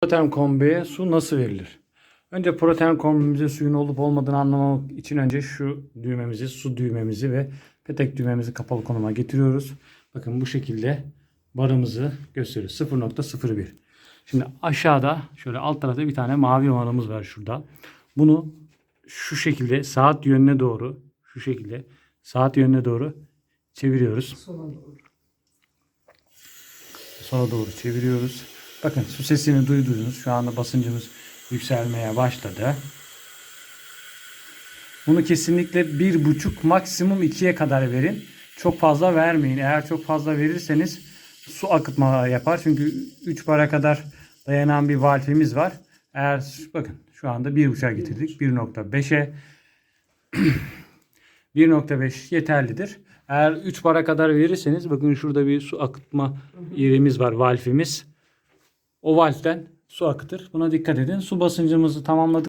Protein kombiye su nasıl verilir? Önce protein kombimize suyun olup olmadığını anlamak için önce şu düğmemizi, su düğmemizi ve petek düğmemizi kapalı konuma getiriyoruz. Bakın bu şekilde barımızı gösteriyor. 0.01. Şimdi aşağıda şöyle alt tarafta bir tane mavi olanımız var şurada. Bunu şu şekilde saat yönüne doğru şu şekilde saat yönüne doğru çeviriyoruz. Sola doğru. Sola doğru çeviriyoruz. Bakın su sesini duydunuz. Şu anda basıncımız yükselmeye başladı. Bunu kesinlikle bir buçuk maksimum ikiye kadar verin. Çok fazla vermeyin. Eğer çok fazla verirseniz su akıtma yapar. Çünkü 3 bara kadar dayanan bir valfimiz var. Eğer bakın şu anda 1.5'a getirdik. 1.5'e 1.5 yeterlidir. Eğer 3 bara kadar verirseniz bakın şurada bir su akıtma yerimiz var valfimiz. O valften su akıtır. Buna dikkat edin. Su basıncımızı tamamladık.